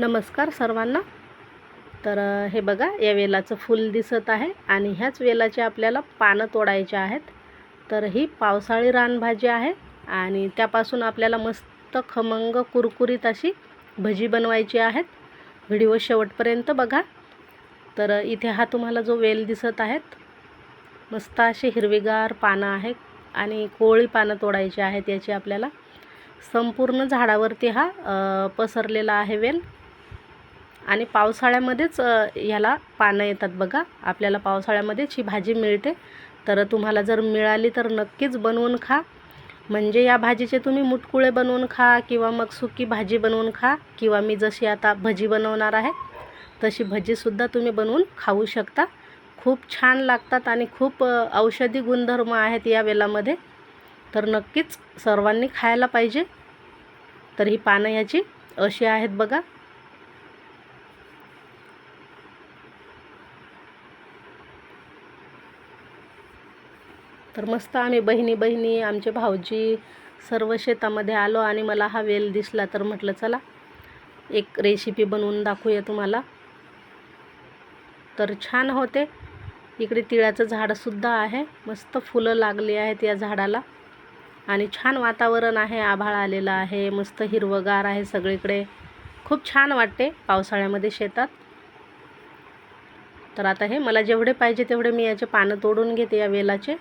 नमस्कार सर्वांना. तर हे बघा या वेलाचं फूल दिसत आहे आणि ह्याच वेलाचे आपल्याला पानं तोडायचे आहेत. तर ही पावसाळी रानभाजी आहे आणि त्यापासून आपल्याला मस्त खमंग कुरकुरीत अशी भजी बनवायची आहेत. व्हिडिओ शेवटपर्यंत बघा. तर इथे हा तुम्हाला जो वेल दिसत आहेत मस्त अशी हिरवीगार पानं आहेत आणि कोवळी पानं तोडायची आहेत याची आपल्याला संपूर्ण झाडावरती हा पसरलेला आहे वेल. आणि पावसाळ्यामध्येच ह्याला पानं येतात बघा. आपल्याला पावसाळ्यामध्येच ही भाजी मिळते. तर तुम्हाला जर मिळाली तर नक्कीच बनवून खा. म्हणजे या भाजीचे तुम्ही मुटकुळे बनवून खा किंवा मग सुकी भाजी बनवून खा किंवा मी जशी आता भजी बनवणार आहे तशी भजीसुद्धा तुम्ही बनवून खाऊ शकता. खूप छान लागतात आणि खूप औषधी गुणधर्म आहेत या वेलामध्ये. तर नक्कीच सर्वांनी खायला पाहिजे. तर ही पानं ह्याची अशी आहेत बघा. तर मस्त आम्ही बहिणी बहिणी आमचे भाऊजी सर्व शेतामध्ये आलो आणि मला हा वेल दिसला तर म्हटलं चला एक रेसिपी बनवून दाखवूया तुम्हाला. तर छान होते. इकडे तिळाचं झाडसुद्धा आहे. मस्त फुलं लागली आहेत या झाडाला. आणि छान वातावरण आहे आभाळ आलेलं आहे मस्त हिरवंगार आहे सगळीकडे. खूप छान वाटते पावसाळ्यामध्ये शेतात. तर आता हे मला जेवढे पाहिजे तेवढे मी याचे पानं तोडून घेते या वेलाचे.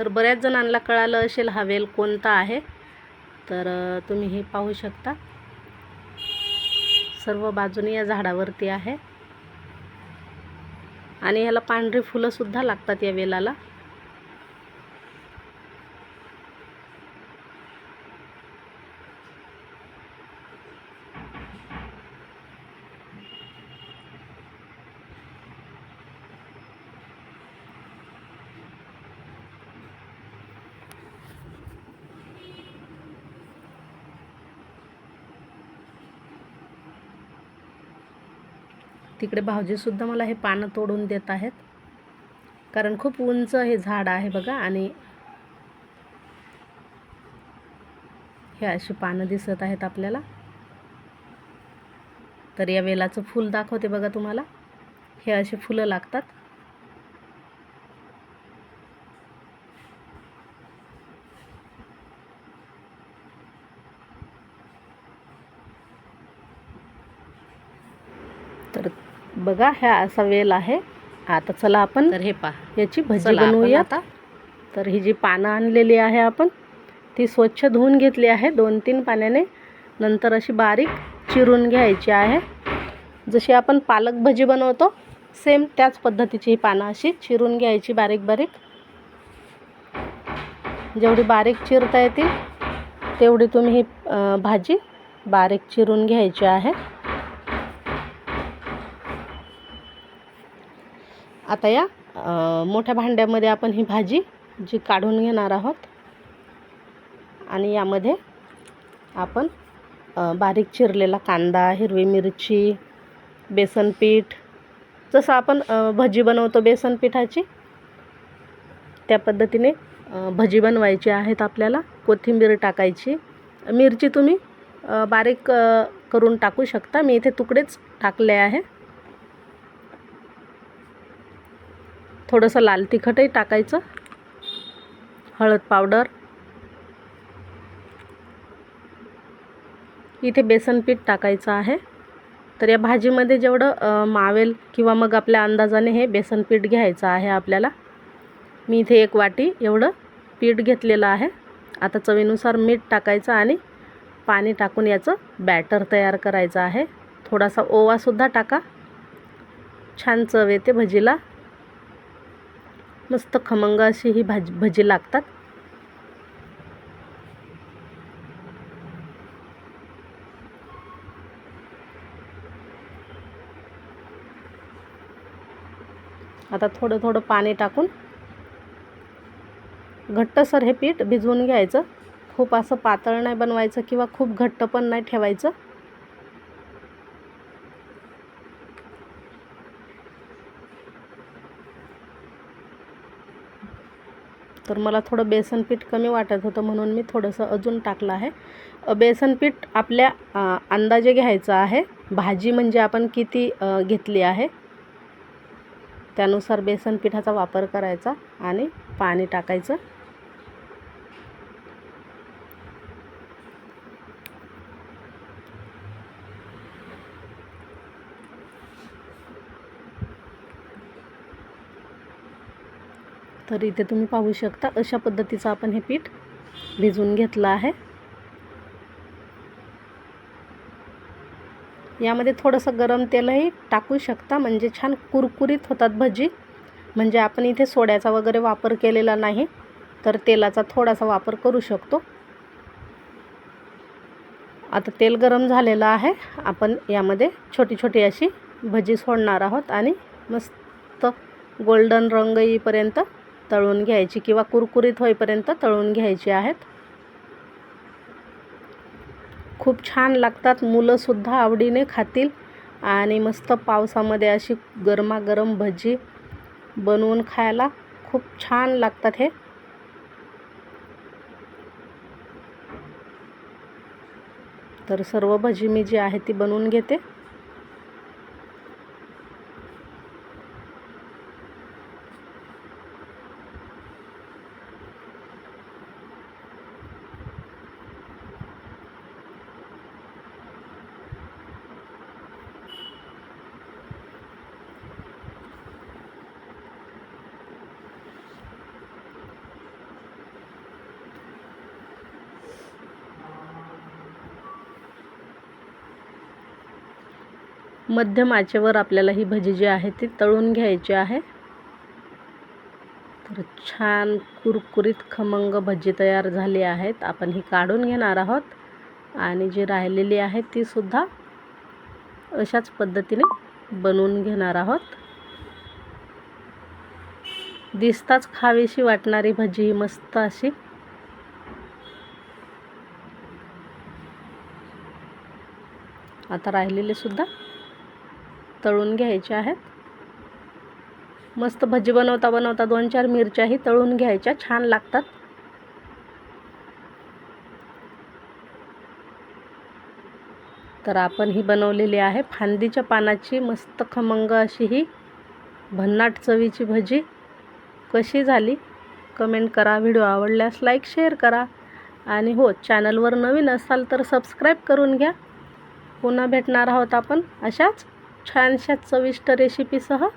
तर बऱ्याच जणांना कळालं असेल हा वेल कोणता आहे. तर तुम्ही हे पाहू शकता. सर्व बाजूने या झाडावरती आहे. आणि ह्याला पांढरी फुलंसुद्धा लागतात या वेलाला. तिकडे भावजीसुद्धा मला हे पानं तोडून देत आहेत. कारण खूप उंच हे झाड आहे बघा आणि हे अशी पानं दिसत आहेत आपल्याला. तर या वेलाचं फूल दाखवते बघा तुम्हाला. हे अशी फुलं लागतात. तर बघा ह्या असा वेल आहे. आता चला आपण तर हे पा याची भजी बनवूया आता. तर ही जी पानं आणलेली आहे आपण ती स्वच्छ धुवून घेतली आहे दोन तीन पाण्याने. नंतर अशी बारीक चिरून घ्यायची आहे. जशी आपण पालक भजी बनवतो सेम त्याच पद्धतीची ही पानं अशी चिरून घ्यायची बारीक बारीक. जेवढी बारीक चिरता येतील तेवढी तुम्ही ही भाजी बारीक चिरून घ्यायची आहे. आता या मोठ्या भांड्यामध्ये आपण ही भाजी जी काढून घेणार आहोत. आणि यामध्ये आपण बारीक चिरलेला कांदा हिरवी मिरची बेसन पीठ जसं आपण भजी बनवतो बेसन पिठाची त्या पद्धतीने भजी बनवायची आहेत आपल्याला. कोथिंबीर टाकायची. मिरची तुम्ही बारीक करून टाकू शकता. मी इथे तुकडेच टाकले आहे. थोडंसं लाल तिखटही टाकायचं. हळद पावडर. इथे बेसन पीठ टाकायचं आहे. तर या भाजीमध्ये जेवढं मावेल किंवा मग आपल्या अंदाजाने हे बेसन पीठ घ्यायचं आहे आपल्याला. मी इथे एक वाटी एवढं पीठ घेतलेलं आहे. आता चवीनुसार मीठ टाकायचं आणि पाणी टाकून याचं बॅटर तयार करायचं आहे. थोडासा ओवासुद्धा टाका. छान चव येते भजीला. मस्त खमंग अशी ही भाजी भजी लागतात. आता थोडं थोडं पाणी टाकून घट्टसर हे पीठ भिजवून घ्यायचं. खूप असं पातळ नाही बनवायचं किंवा खूप घट्ट पण नाही ठेवायचं. तर मला थोडं बेसन पीठ कमी वाटत होतं म्हणून मी थोडंसं अजून टाकलं आहे. बेसन पीठ आपल्या अंदाजे घ्यायचं आहे. भाजी म्हणजे आपण किती घेतली आहे? त्यानुसार बेसन पिठाचा वापर करायचा आणि पाणी टाकायचं. तर इथे तुम्ही पाहू शकता अशा पद्धतीचं आपण हे पीठ भिजवून घेतलं आहे. यामध्ये थोडंसं गरम तेलही टाकू शकता म्हणजे छान कुरकुरीत होतात भजी. म्हणजे आपण इथे सोड्याचा वगैरे वापर केलेला नाही तर तेलाचा थोडासा वापर करू शकतो. आता तेल गरम झालेलं आहे. आपण यामध्ये छोटी छोटी अशी भजी सोडणार आहोत आणि मस्त गोल्डन रंग येईपर्यंत तळून घ्यायची किंवा कुरकुरीत होईपर्यंत तळून घ्यायची आहेत. खूप छान लागतात. मुलंसुद्धा आवडीने खातील. आणि मस्त पावसामध्ये अशी गरमागरम भजी बनवून खायला खूप छान लागतात हे. तर सर्व भजी मी जी आहे ती बनवून घेते. मध्यम आचेवर आपल्याला ही भजी जी आहे ती तळून घ्यायची आहे. तर छान कुरकुरीत खमंग भजी तयार झाली आहेत. आपण ही काढून घेणार आहोत. आणि जी राहिलेली आहे ती सुद्धा अशाच पद्धतीने बनवून घेणार आहोत. दिसताच खावीशी वाटणारी भजी ही मस्त अशी. आता राहिलेले सुद्धा तळून घ्यायचे आहेत. मस्त भजी बनवता बनवता दोन चार मिरच्याही तळून घ्यायच्या छान लागतात. तर आपण ही बनवलेली आहे फांदीच्या पानाची मस्त खमंग अशी ही भन्नाट चवीची भजी. कशी झाली? कमेंट करा व्हिडिओ आवडल्यास लाईक शेअर करा. आणि हो चॅनलवर नवीन असाल तर सबस्क्राईब करून घ्या. पुन्हा भेटणार आहोत आपण अशाच छानशा चविष्ट रेसिपीसह